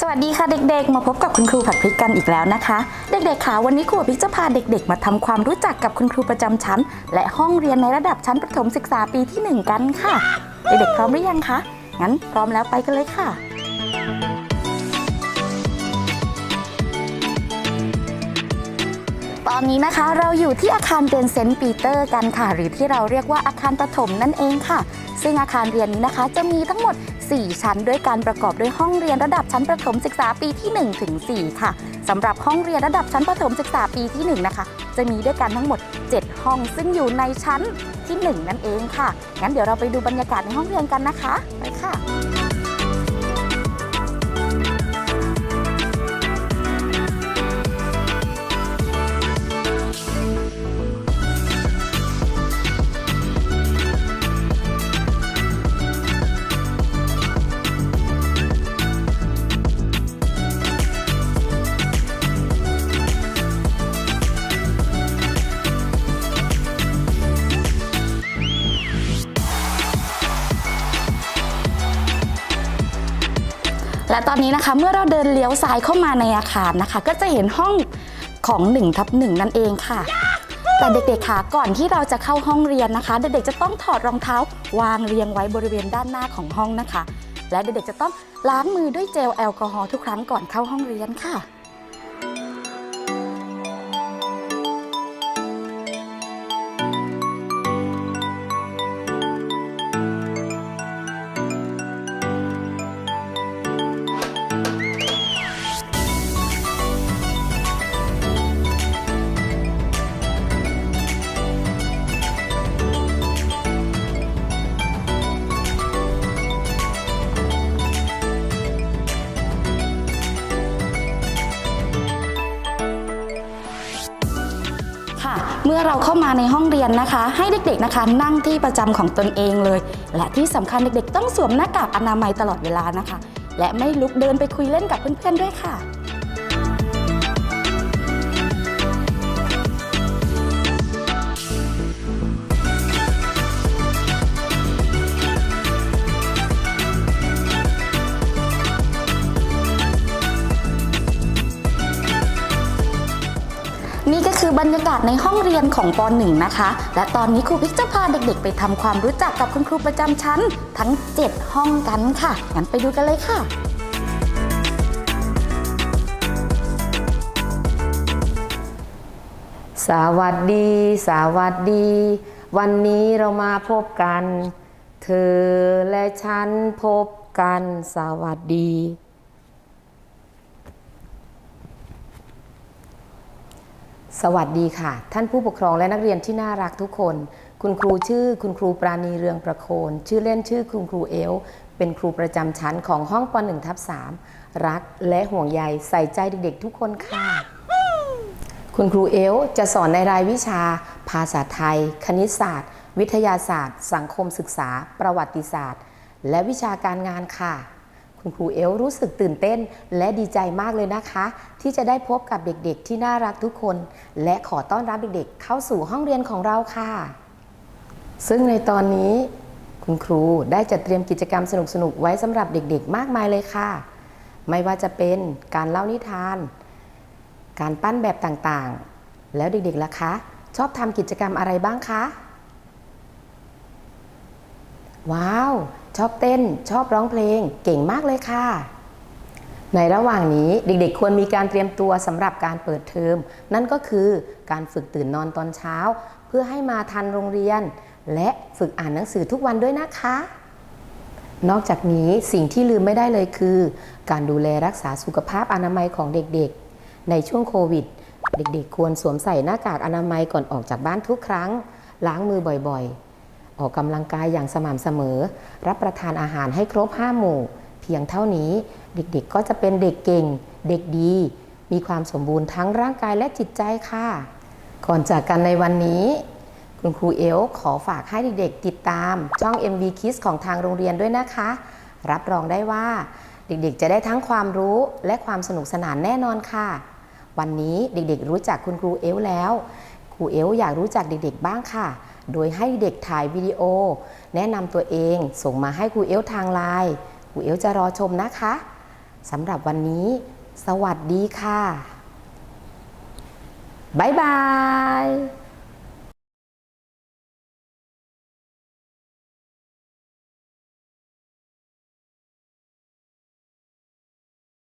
สวัสดีค่ะเด็กๆ มาพบกับคุณครูผัดพริกกันอีกแล้วนะคะ เด็กๆค่ะวันนี้ครูผัดพริกจะพาเด็ก ๆ มาทำความรู้จักกับคุณครูประจำชั้น และห้องเรียนในระดับชั้นประถมศึกษาปีที่ 1 กันค่ะ เด็กๆพร้อมหรือยังคะงั้นพร้อมแล้วไปกันเลยค่ะ ตอนนี้นะคะเราอยู่ที่อาคารเรียนเซนต์ปีเตอร์กันค่ะ หรือที่เราเรียกว่าอาคารประถมนั่นเองค่ะ ซึ่งอาคารเรียนนี้นะคะ จะมีทั้งหมด 4 ชั้นด้วยการประกอบด้วยห้องเรียนระดับชั้นประถมศึกษาปีที่1ถึง4ค่ะสำหรับห้องเรียนระดับชั้นประถมศึกษาปีที่1นะคะจะมีด้วยกันทั้งหมด 7 ห้อง ซึ่งอยู่ในชั้นที่ 1 นั่นเองค่ะงั้นเดี๋ยวเราไปดูบรรยากาศในห้องเรียนกันนะคะไปค่ะ และตอนนี้นะคะเมื่อเราเดินเลี้ยวซ้ายเข้ามาในอาคารนะคะ ก็จะเห็นห้องของ1ทับหนั่นเองค่ะ แต่เด็กๆค่ะก่อนที่เราจะเข้าห้องเรียนนะคะ เด็กๆจะต้องถอดรองเท้าวางเรียงไว้บริเวณด้านหน้าของห้องนะคะ และเด็กๆจะต้องล้างมือด้วยเจลแอลกอฮอล์ทุกครั้งก่อนเข้าห้องเรียนค่ะ เมื่อเราเข้ามาในห้องเรียนนะคะ ให้เด็กๆนะคะนั่งที่ประจำของตนเองเลย และที่สำคัญเด็กๆ ต้องสวมหน้ากากอนามัยตลอดเวลานะคะ และไม่ลุกเดินไปคุยเล่นกับเพื่อนๆด้วยค่ะ นี่ก็คือบรรยากาศในห้องเรียนของป .1 นะคะ และตอนนี้ครูพิกจะพาเด็กๆ ไปทำความรู้จักกับคุณครูประจำชั้น ทั้ง 7 ห้องกันค่ะ งั้นไปดูกันเลยค่ะ สวัสดี สวัสดี วันนี้เรามาพบกัน เธอและฉันพบกัน สวัสดี สวัสดีค่ะ ท่านผู้ปกครองและนักเรียนที่น่ารักทุกคน คุณครูชื่อคุณครูปราณีเรืองประโคน ชื่อเล่นชื่อคุณครูเอล เป็นครูประจำชั้นของห้องป .1 ทับ3รักและห่วงใยใส่ใจเด็กๆทุกคนค่ะ คุณครูเอลจะสอนในรายวิชา ภาษาไทย คณิตศาสตร์ วิทยาศาสตร์ สังคมศึกษา ประวัติศาสตร์ และวิชาการงานค่ะ คุณครูเอลรู้สึกตื่นเต้น และดีใจมากเลยนะคะ ที่จะได้พบกับเด็กๆ ที่น่ารักทุกคน และขอต้อนรับเด็กๆ เข้าสู่ห้องเรียนของเราค่ะ ซึ่งในตอนนี้ คุณครูได้จัดเตรียมกิจกรรมสนุกๆไว้สำหรับเด็กๆ มากมายเลยค่ะ ไม่ว่าจะเป็นการเล่านิทาน การปั้นแบบต่างๆ แล้วเด็กๆล่ะคะ ชอบทำกิจกรรมอะไรบ้างคะ ว้าว ชอบเต้น ชอบร้องเพลง เก่งมากเลยค่ะ ในระหว่างนี้เด็กๆ ควรมีการเตรียมตัวสำหรับการเปิดเทอม นั่นก็คือการฝึกตื่นนอนตอนเช้า เพื่อให้มาทันโรงเรียน และฝึกอ่านหนังสือทุกวันด้วยนะคะ นอกจากนี้สิ่งที่ลืมไม่ได้เลยคือ การดูแลรักษาสุขภาพอนามัยของเด็กๆ ในช่วงโควิด เด็กๆ ควรสวมใส่หน้ากากอนามัยก่อนออกจากบ้านทุกครั้ง ล้างมือบ่อยๆ ออกกำลังกายอย่างสม่ำเสมอ รับประทานอาหารให้ครบ5หมู่ เพียงเท่านี้เด็กๆก็จะเป็นเด็กเก่ง เด็กดี มีความสมบูรณ์ทั้งร่างกายและจิตใจค่ะ ก่อนจากกันในวันนี้ คุณครูเอลขอฝากให้เด็กๆติดตาม ช่อง MV Kids ของทางโรงเรียนด้วยนะคะ รับรองได้ว่า เด็กๆ จะได้ทั้งความรู้และความสนุกสนานแน่นอนค่ะ วันนี้เด็กๆ รู้จักคุณครูเอลแล้วครูเอลอยากรู้จักเด็กๆ บ้างค่ะ โดยให้เด็กถ่ายวิดีโอ แนะนำตัวเองส่งมาให้ครูเอลทางไลน์ครูเอลจะรอชมนะคะสำหรับวันนี้ สวัสดีค่ะ บ๊ายบาย